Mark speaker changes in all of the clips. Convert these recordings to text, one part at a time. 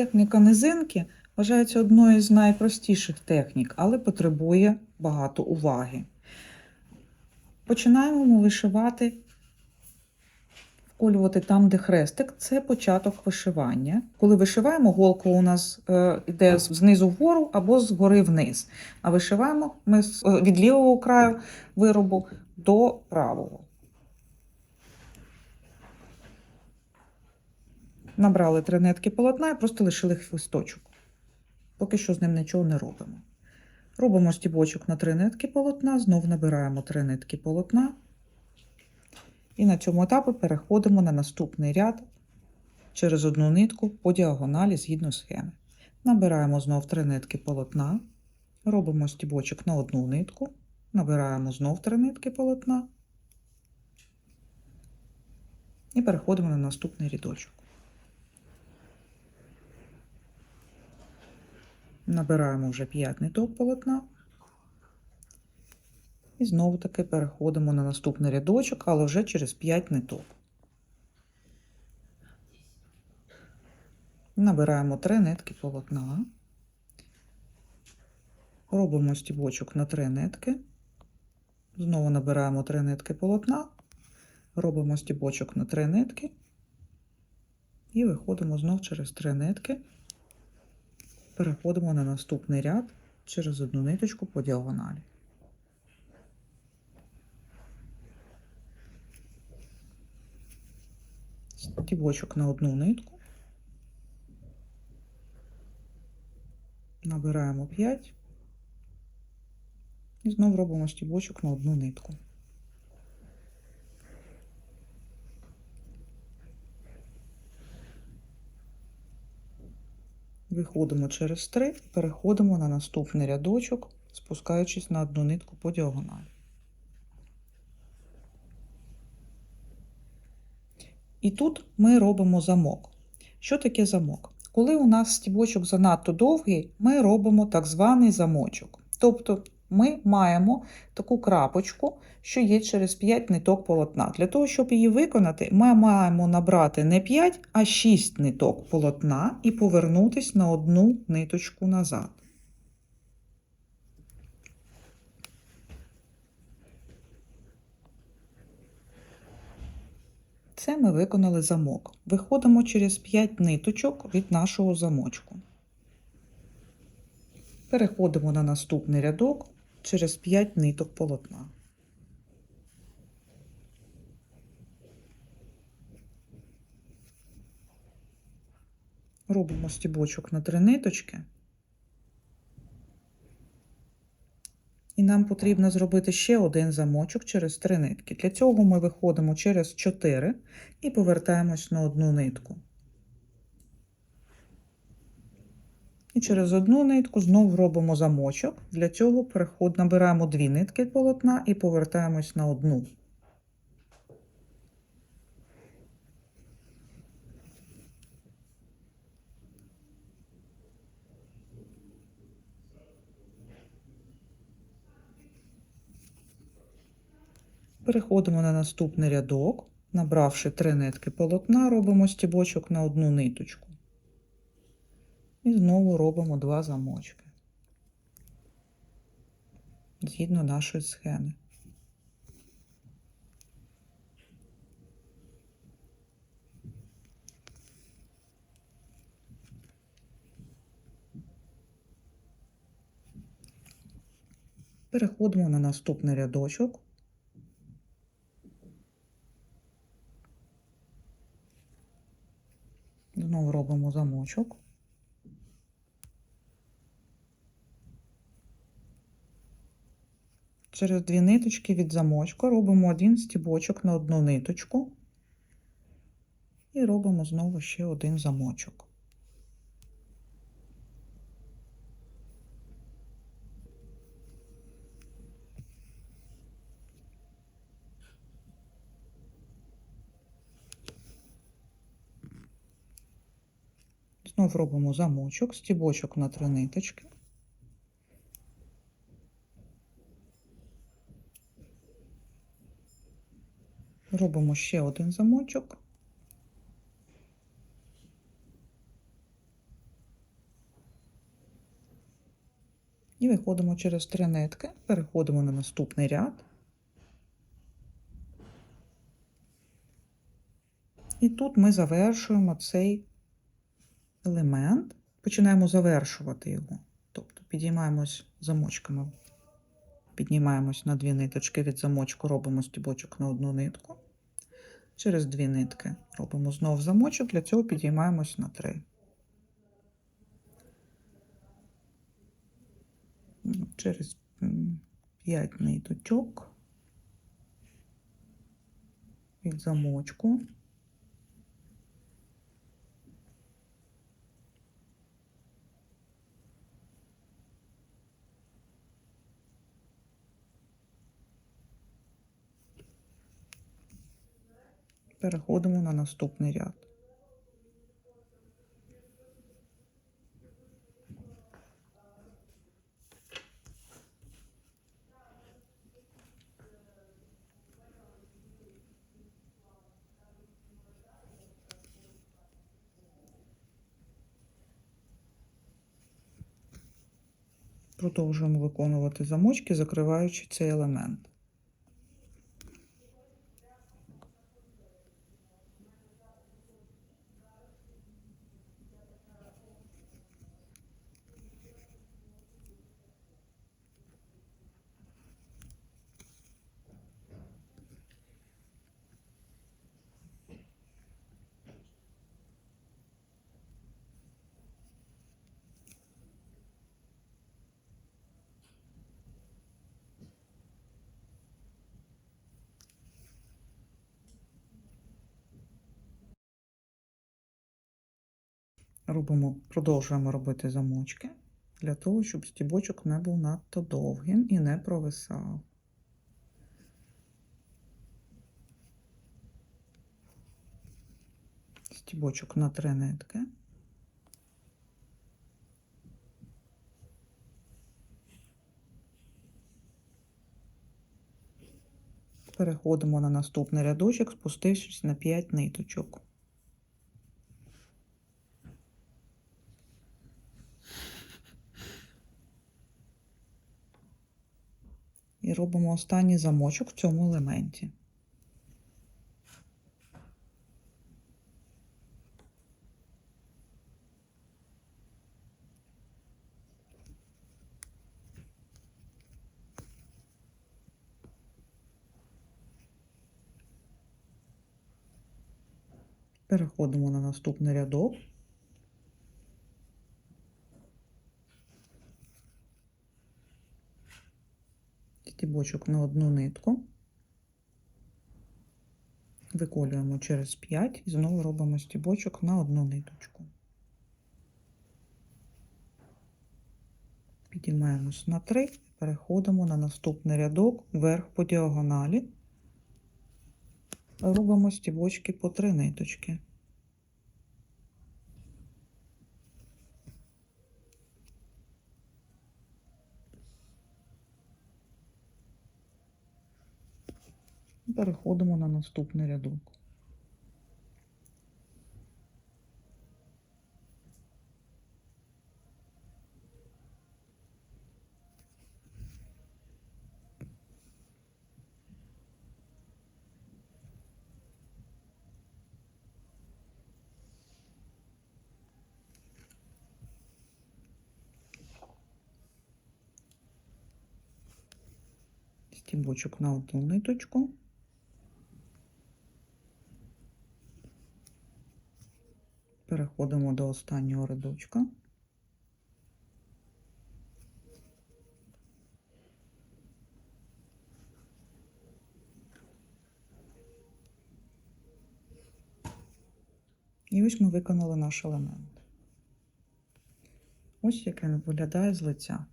Speaker 1: Техніка низинки вважається одною з найпростіших технік, але потребує багато уваги. Починаємо ми вишивати, вколювати там, де хрестик. Це початок вишивання. Коли вишиваємо, голка у нас е, йде знизу вгору або згори вниз. А вишиваємо ми е, від лівого краю виробу до правого. Набрали три нитки полотна і просто лишили хвисточок. Поки що з ним нічого не робимо. Робимо стібочок на три нитки полотна, знов набираємо три нитки полотна. І на цьому етапі переходимо на наступний ряд через одну нитку по діагоналі згідно схеми. Набираємо знов три нитки полотна, робимо стібочок на одну нитку, набираємо знов три нитки полотна і переходимо на наступний рядочок. Набираємо вже 5 ниток полотна. І знову таки переходимо на наступний рядочок, але вже через 5 ниток. Набираємо 3 нитки полотна. Робимо стібочок на 3 нитки. Знову набираємо 3 нитки полотна. Робимо стібочок на 3 нитки. І виходимо знов через 3 нитки переходимо на наступний ряд через одну ниточку по діагоналі. Стібочок на одну нитку. Набираємо 5 і знову робимо стібочок на одну нитку. Виходимо через 3, переходимо на наступний рядочок, спускаючись на одну нитку по діагоналі. І тут ми робимо замок. Що таке замок? Коли у нас стібочок занадто довгий, ми робимо так званий замочок. Тобто ми маємо таку крапочку, що є через 5 ниток полотна. Для того, щоб її виконати, ми маємо набрати не 5, а 6 ниток полотна і повернутися на одну ниточку назад. Це ми виконали замок. Виходимо через 5 ниточок від нашого замочку. Переходимо на наступний рядок через 5 ниток полотна. Робимо стібочок на 3 ниточки. І нам потрібно зробити ще один замочок через 3 нитки. Для цього ми виходимо через 4 і повертаємось на одну нитку. І через одну нитку знову робимо замочок. Для цього переход, набираємо дві нитки полотна і повертаємось на одну. Переходимо на наступний рядок. Набравши три нитки полотна, робимо стібочок на одну ниточку. І знову робимо два замочки. Згідно нашої схеми. Переходимо на наступний рядочок. Знову робимо замочок. Через дві ниточки від замочка робимо один стібочок на одну ниточку і робимо знову ще один замочок. Знов робимо замочок, стібочок на три ниточки. Робимо ще один замочок. І виходимо через три нитки, переходимо на наступний ряд. І тут ми завершуємо цей елемент, починаємо завершувати його. Тобто підіймаємось замочками, піднімаємось на дві ниточки від замочку, робимо стібочок на одну нитку. Через дві нитки робимо знов замочок, для цього підіймаємось на три. Через 5 ниточок від замочку. Переходимо на наступний ряд. Продовжуємо виконувати замочки, закриваючи цей елемент. Робимо, продовжуємо робити замочки для того, щоб стібочок не був надто довгим і не провисав. Стібочок на три нитки. Переходимо на наступний рядочок, спустившись на 5 ниточок. І робимо останній замочок в цьому елементі. Переходимо на наступний рядок. Стібочок на одну нитку, виколюємо через 5 і знову робимо стібочок на одну ниточку. Підіймаємось на 3, переходимо на наступний рядок вверх по діагоналі, робимо стібочки по 3 ниточки. Переходимо на наступний рядок. Стібочок на одну ниточку. Переходимо до останнього рядочка. І ось ми виконали наш елемент. Ось як він виглядає з лиця.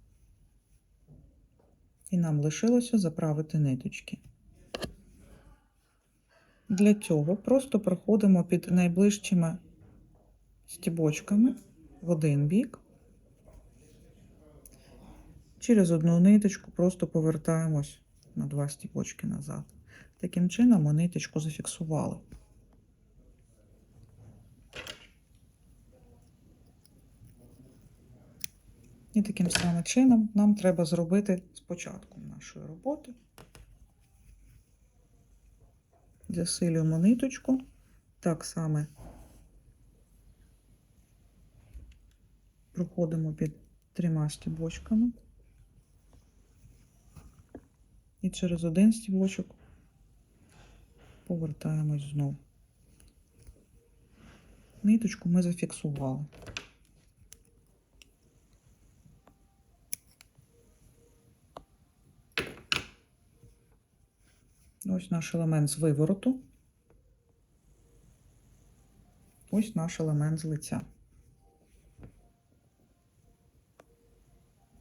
Speaker 1: І нам лишилося заправити ниточки. Для цього просто проходимо під найближчими стібочками в один бік. Через одну ниточку просто повертаємось на два стібочки назад. Таким чином ми ниточку зафіксували. І таким самим чином нам треба зробити спочатку нашої роботи. Засилюємо ниточку. Так само проходимо під трьома стібочками. І через один стібочок повертаємось знову. Ниточку ми зафіксували. Ось наш елемент з вивороту. Ось наш елемент з лиця.